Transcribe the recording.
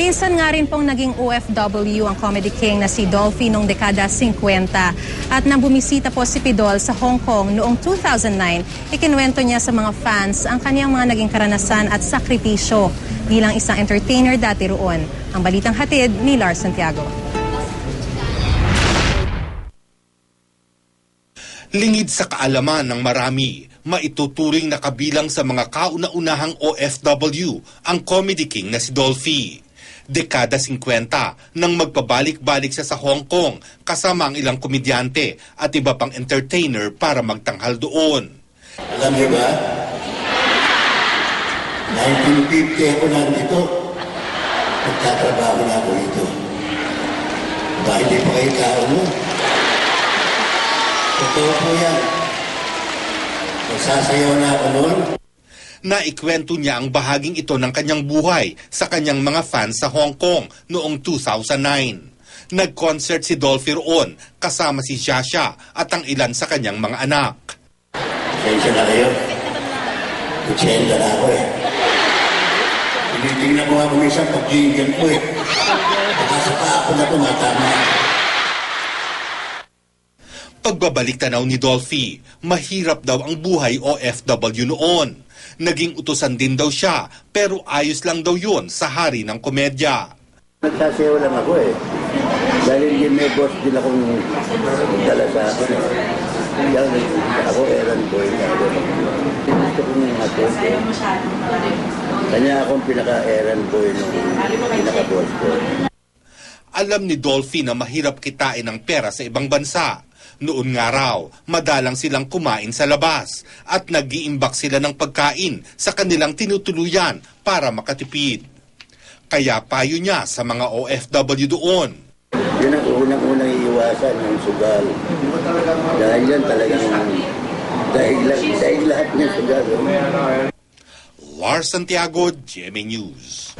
Minsan nga rin pong naging OFW ang comedy king na si Dolphy noong dekada 50. At nang bumisita po si Pidol sa Hong Kong noong 2009, ikinuwento niya sa mga fans ang kaniyang mga naging karanasan at sakripisyo bilang isang entertainer dati roon. Ang balitang hatid ni Lars Santiago. Lingid sa kaalaman ng marami, maituturing na kabilang sa mga kauna-unahang OFW ang comedy king na si Dolphy. Dekada 50 nang magpabalik-balik siya sa Hong Kong kasama ang ilang komedyante at iba pang entertainer para magtanghal doon. Alam niyo ba? 1950 ako nandito. Nagtatrabaho na ako dito. Ba, hindi pa kayo tao mo? Totoo po yan. Magsasayaw na ako noon. Naikwento niya ang bahaging ito ng kanyang buhay sa kanyang mga fans sa Hong Kong noong 2009. Nag-concert si Dolphy roon kasama si Shasha at ang ilan sa kanyang mga anak. Pasensya na kayo. Kutsenda na ako eh. Tinitingnan ko nga kung isang pag-jingle ko eh. Baka sa ako na tumatama. Pagbabalik tanaw ni Dolphy, mahirap daw ang buhay OFW noon. Naging utusan din daw siya, pero ayos lang daw yun sa hari ng komedya. Nagsasayaw lang ako eh. Dahil yung may boss din akong dala sa akin eh. Kaya ako errand boy na ako. Gusto ko ng atin. Kanya akong pinaka-errand boy nung pinaka-boss ko. Alam ni Dolphy na mahirap kitain ng pera sa ibang bansa. Noon nga raw, madalang silang kumain sa labas at nag-iimbak sila ng pagkain sa kanilang tinutuluyan para makatipid. Kaya payo niya sa mga OFW doon. Yun ang unang-unang iiwasan ng sugal. Dahil yan talagang dahil, dahil lahat ng sugal. oh. Lars Santiago, GMA News.